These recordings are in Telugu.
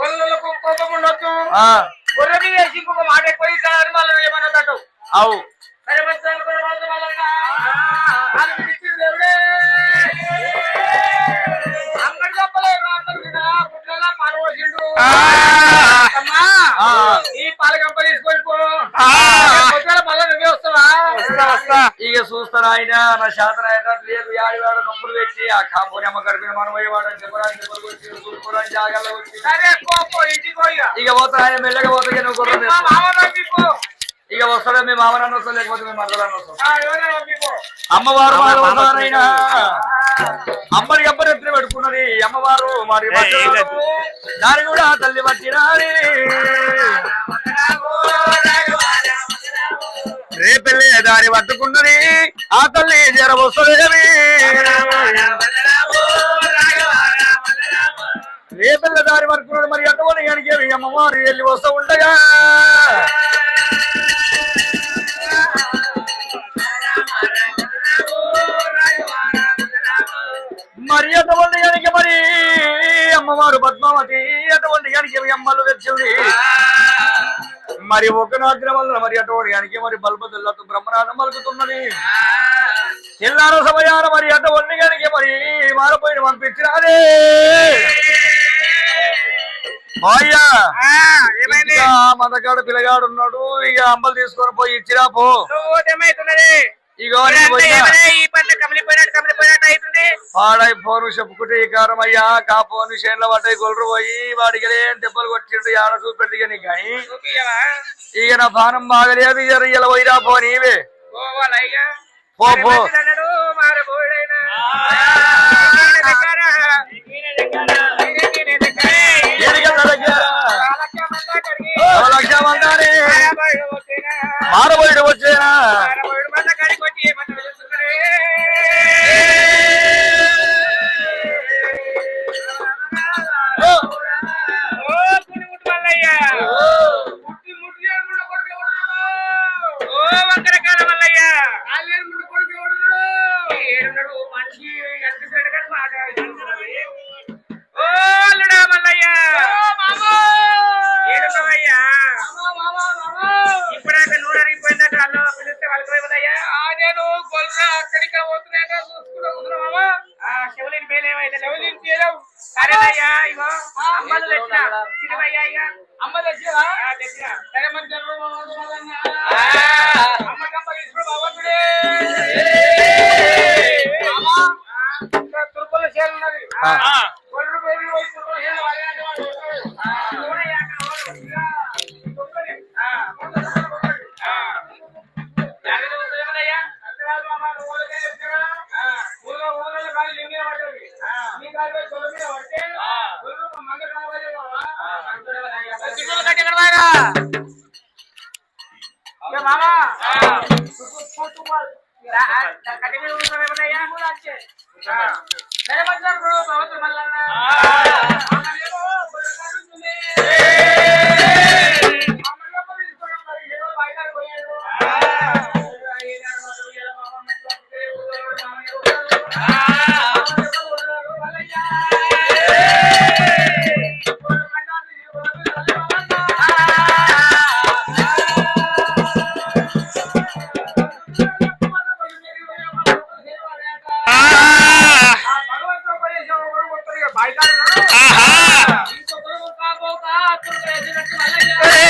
గొల్లలకు కోపం ఉండొచ్చు ఆ, గొర్రె మీద వేసి ఇంకొక మాట ఎక్కువ ఇస్తారని అవు. సరే మంచి దేవుడే. అంగడి పాలు పోసిండు. ఆ. అమ్మా, ఆ. ఈ పాల కంప తీసుకొని పో ఆ. పొద్దున మళ్ళా నువ్వే వస్తావా ఇక చూస్తాను ఆయన? నా శాతం లేదు యాడివాడ నొప్పులు పెట్టి ఆ కాంపోని అమ్మ గడిపిన మనం పోయేవాడు చెప్పడానికి చూసుకోవడానికి వచ్చి. ఇక. పోతా ఆయన మెల్లగా పోతా ఇక నువ్వు గుర్రం మా. మామ పంపిపో. ఇక వస్తాడే? మీ మామనాన్న వస్తా లేకపోతే మీ మరదలన్న వస్తాం. అమ్మవారు మానవతారైనా అమ్మని అబ్బని ఎత్తున పెట్టుకున్నది అమ్మవారు మరి దాని కూడా తల్లి పట్టినారి రేపెళ్ళి దారి పట్టుకున్నది ఆ తల్లి జర వస్తుంది రేపెళ్ళ దారి పట్టుకున్నాడు మరి అటువంటి కనుక అమ్మవారు వెళ్ళి వస్తూ ఉండగా మరి అటువంటి కనుక మరి? అమ్మవారు పద్మావతి అటువంటి కనుక అమ్మలు తెచ్చింది. మరి ఒక వల్ల మరి అటువంటి మరి బల్బదుల్లతో బ్రహ్మనాథం పలుకుతున్నది. ఎల్లారో సమయాన మరి అటువంటి కనుక మరి మారపోయిన పంపించినారే అయ్యా ఇంకా మదగాడు పిల్లగాడు ఉన్నాడు ఇక అంబలు తీసుకొని పోయి ఇచ్చిరా పో. ఈ పంట కమిలిపోయినట్టు కమిలిపోయినట్టు అవుతుంది? పాడై ఫోన్ చెప్పుకుంటే ఈ కారం అయ్యా కాపోని చేనులో పడ్డాయి గొల్లు పోయి వాడికి ఏం దెబ్బలు కొట్టిండు ఆడ చూపెట్టి నీకు కానీ? ఇక నా పానం బాగలేదు ఇలా పోయిరా పో నీవే పోవాలా ఇక? పో, మరి పో. మారబోడు వచ్చేనా. Oke, 天吃完了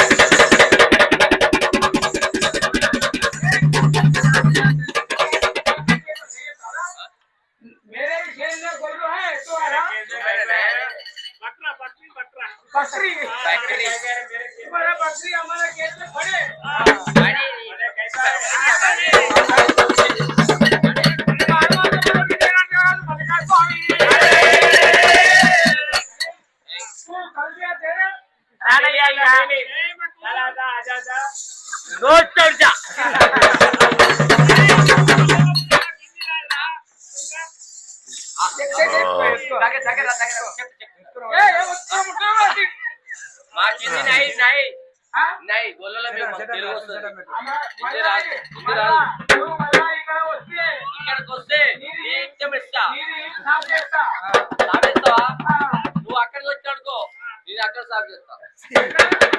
ఇక్కడికి వస్తే ఇస్తా సాగేస్తావా నువ్వు అక్కడికి వచ్చాడుకో నేను అక్కడ సాగు చేస్తా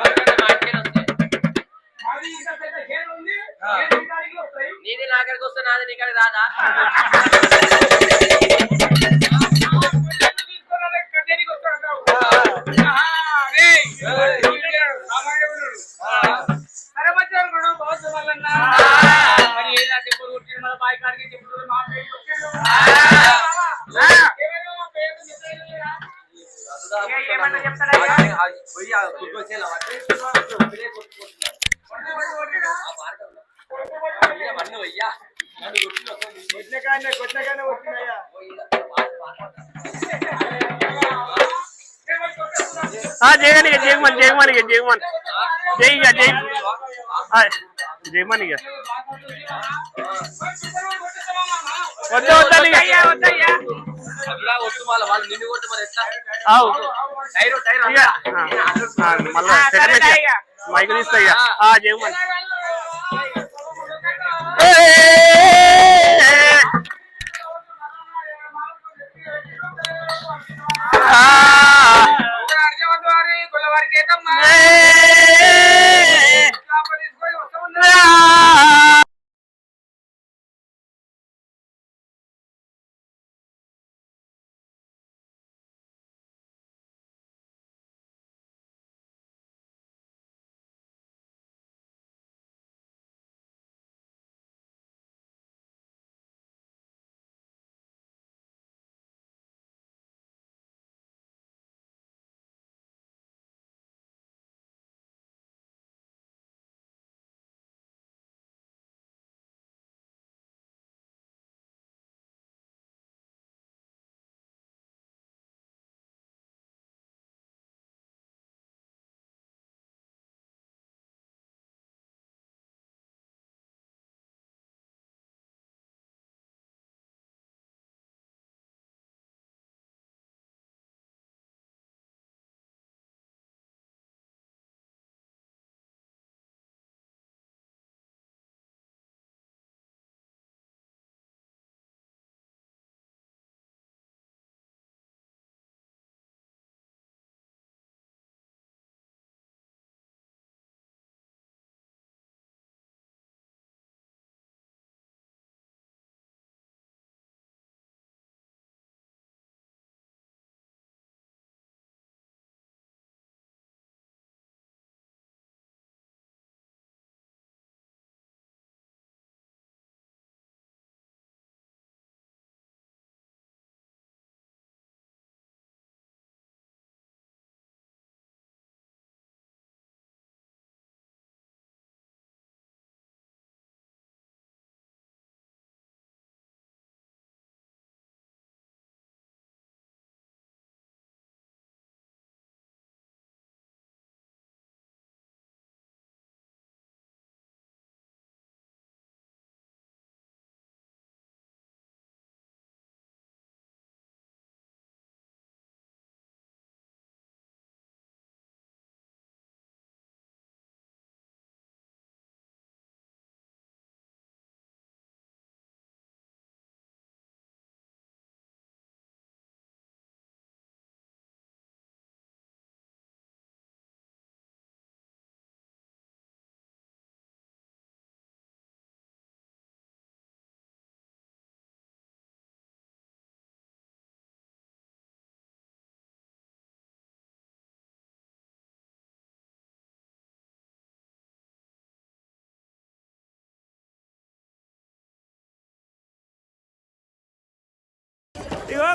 ఎందుకంటే మా ఇంటికి వస్తాయి నీది నా అక్కడికి వస్తే నాది నీ రాదా జగన్ కూడా బాగుంది మళ్ళన్న మరి ఏదా చెప్పులు కొట్టిన మళ్ళీ బాయ్ కాడికి చెప్పులు మా పేరు కొట్టిండు ఏమైనా మా పేరు మిస్టేక్ లేదా? ఏమన్నా చెప్తాడా పోయి ఆ కుర్రోసేలా పట్టి, ఇక్కడే కొట్టుకుంటున్నారు. ఆ మార్గంలో. ఇక మన్ను వెయ్యా. నన్ను కొట్టిన ఒక పోయి ఇలా పాట పాట. ఆ జయగని ఇక జయమని జయమని ఇక జయమని జై ఇక జై ఆ, జయమని ఇక వద్దు వద్దని ఇక అట్లా కొట్టు మళ్ళా వాళ్ళు నిన్ను కొట్టు మరి ఎట్లా ఆవు టైరు టైరు ఇక ఆ, ఆ, మళ్ళా సెకండ్ మైక్ తీస్తా ఇక ఆ జయమని గుల్లవారికి ఏదమ్మా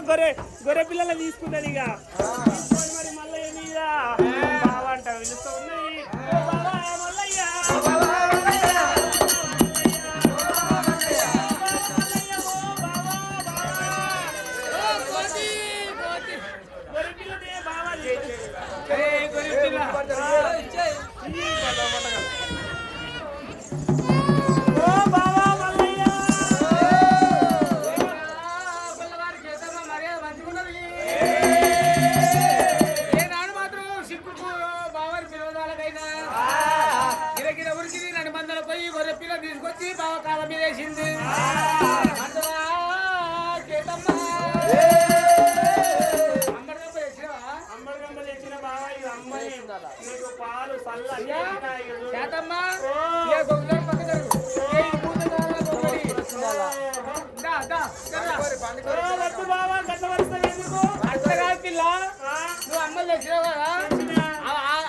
గొర్రె గొర్రె పిల్లల్ని తీసుకున్నది ఇక. మరి మళ్ళీ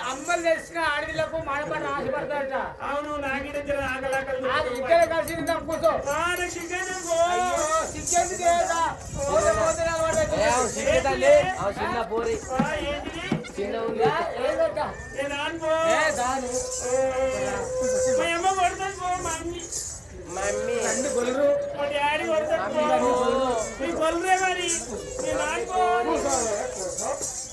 అమ్మలు తెచ్చిన ఆడవిలకు మాడపడి ఆశపడతాడట అవును నాగిడించిన ఆకలాకలు కలిసి మరి.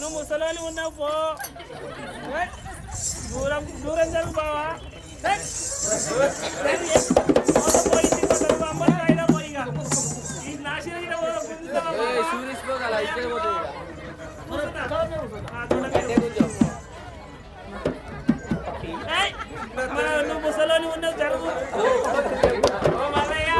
నువ్వు ముసలోని ఉన్నావు పో. దూరం దూరం జరుగు బావా. నాశనం ముసలోని ఉన్నది జరుగు. ఓ మల్లయ్య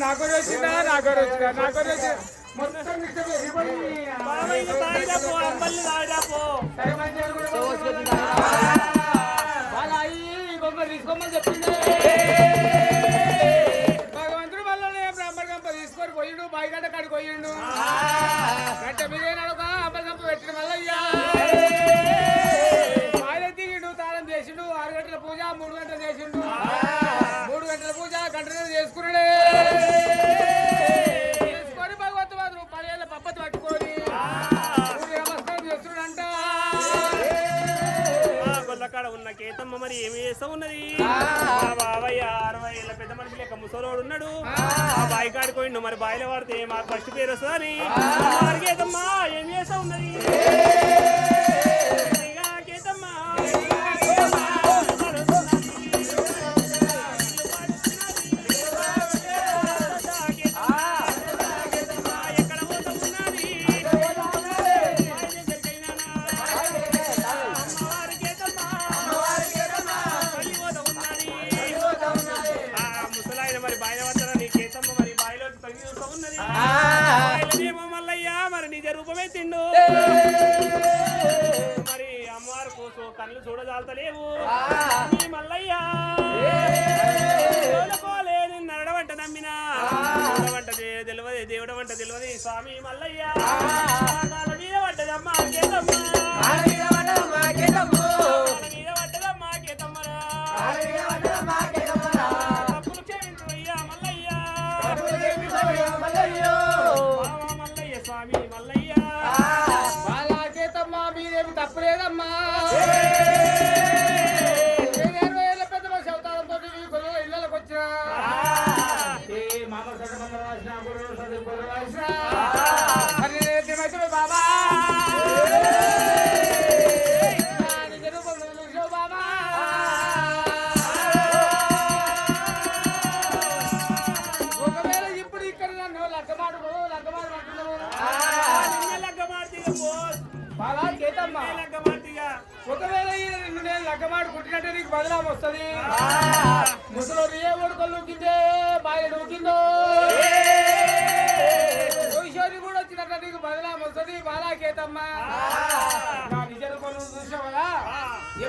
నాకు వచ్చిందా? నాకు వచ్చిందా? నాకు వచ్చిందా? మొత్తం ఇక్కడ తీసుకోమని చెప్పిండే భగవంతుడు మళ్ళీ బ్రాహ్మణ గంప తీసుకొని పోయిండు బాయిగడ్డ కాడికి పోయిండు. గంట మీద అబ్బర్ గంప పెట్టిన మళ్ళీ ఉన్నది. బాబాయ్ అరవై ఏళ్ళ పెద్ద మనిషి లెక్క ముసలోడు ఉన్నాడు. ఆ. బాయి కాడిపోయిండు మరి బాయిల వాడితే మాకు ఫస్ట్ పేరు వస్తుందని.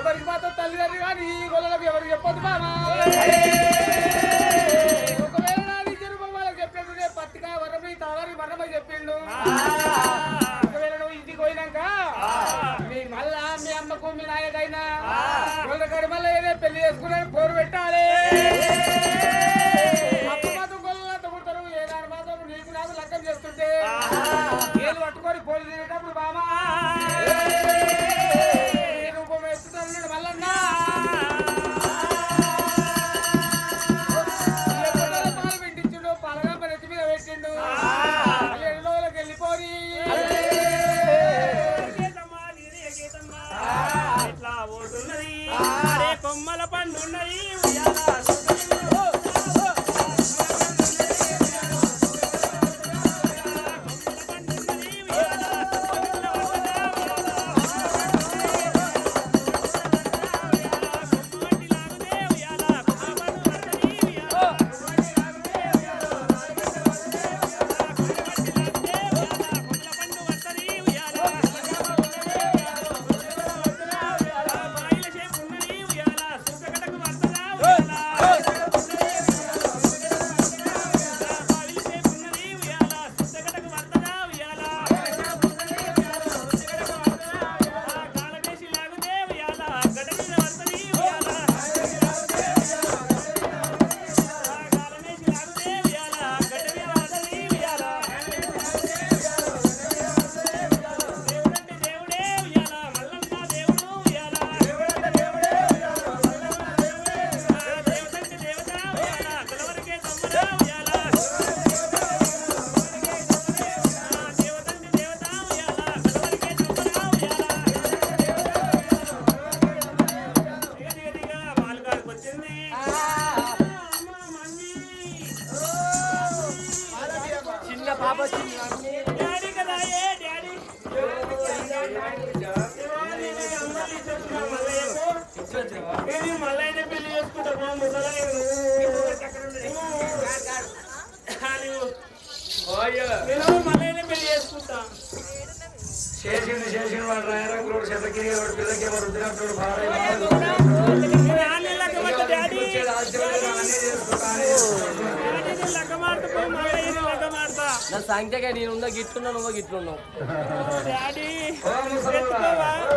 ఎవరికి మాత్రం తల్లిదండ్రి కానీ ఈ గొల్లలకు ఎవరు చెప్పొద్దు ఒకవేళ వాళ్ళకి వరమై చెప్పిండు. ఒకవేళ నువ్వు ఇంటికి పోయినాక మీ మళ్ళా మీ అమ్మకు మీ నాయకైనా గొల్లకాడి మళ్ళీ ఏదో పెళ్ళి చేసుకుని పోరు పెట్టాలి. చేస్తుంటే పట్టుకొని పోలీసు తినేటప్పుడు బామా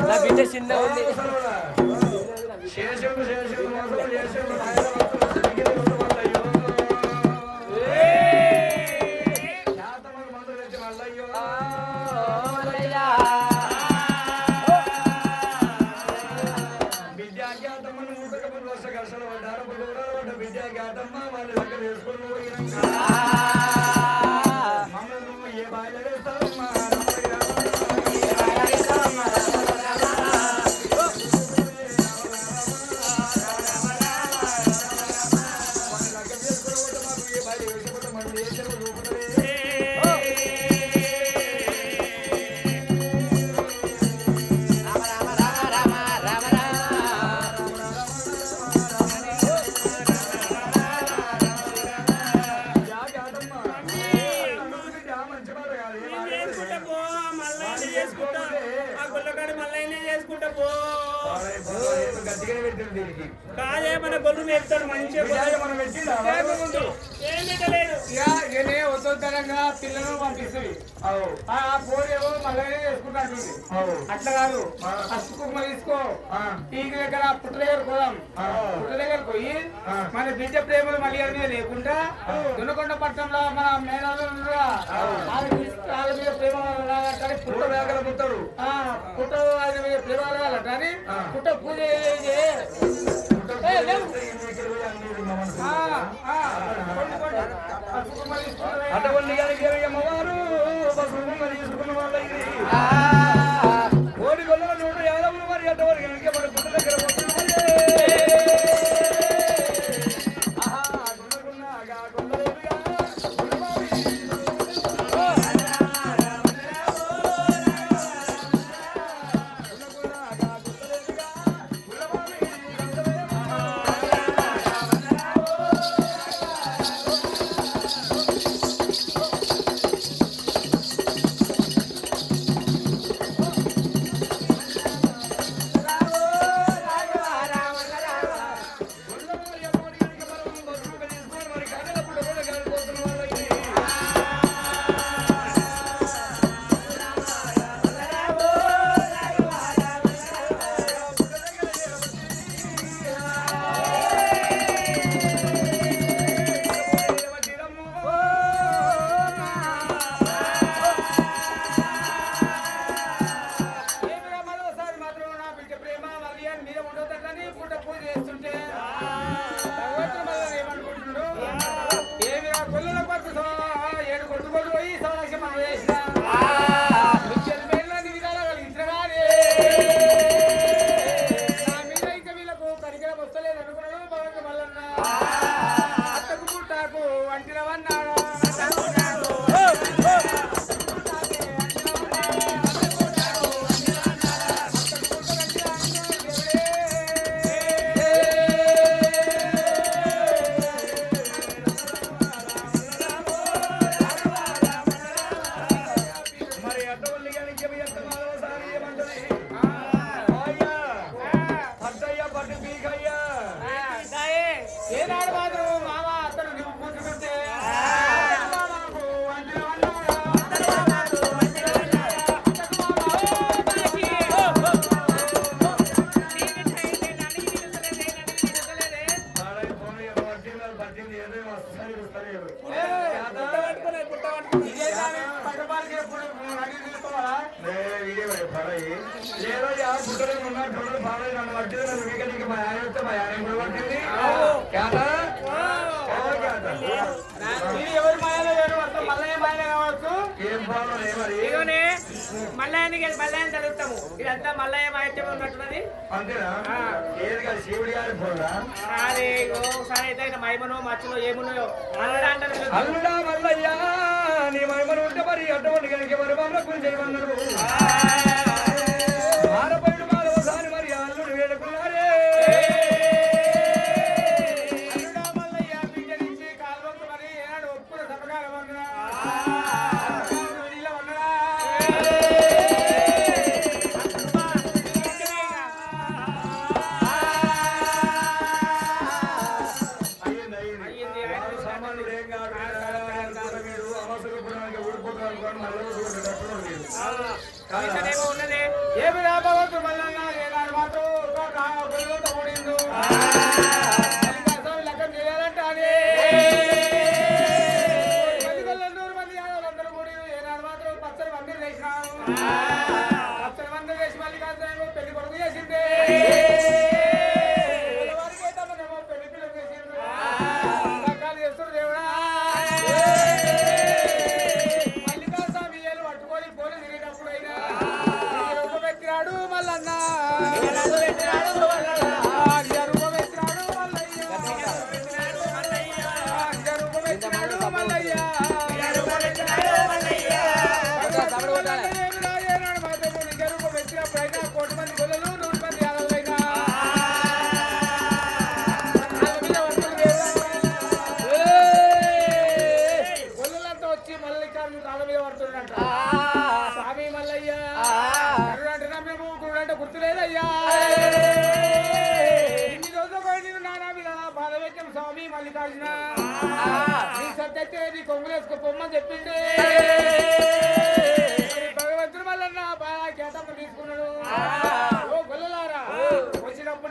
నా బిడ్డ చిన్న ఉంది. శేషం శేషం. చేసుకుంటా? ఆ గుళ్ళకాడ మళ్ళీ చేసుకుంటా? పో. కాదే పిల్లలు పంపిస్తుంది. మళ్ళీ వేసుకుంటాడు అట్లా కాదు. ఫస్ట్ కుమ్మ తీసుకో. టీకి దగ్గర పుట్ట దగ్గర పోదాం. పుట్ట దగ్గర పోయి మన బిడ్డ ప్రేమలు మళ్ళీ అనే లేకుండా దున్నకొండ పట్టణంలో మన మేనాలు వాళ్ళ మీద ప్రేమ పుట్ట వేగల ప్రేమ పుట్ట పూజ అటువంటి గారికి అమ్మవారు తీసుకున్న వాళ్ళ ఇది ఏనాడు మాత్రం ఏమున్నాయో అల్లుడా మల్లయ్యా నీ మైమను ఉంటే మరి అటువంటి కనుక మరి మన గురించి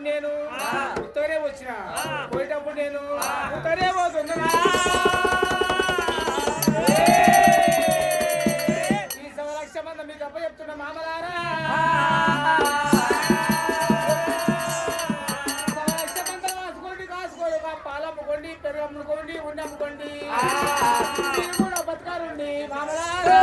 నేను ఉత్తరే వచ్చిన. పోయేటప్పుడు నేను ఉత్తరే పోతున్నా ఈ సమలక్ష మంద మీకు అప్ప చెప్తున్నా మామలారా పాలమ్ముకోండి పెరుగు అమ్ముకోండి ఉండి అమ్ముకోండి కూడా బతకాలండి మామలారా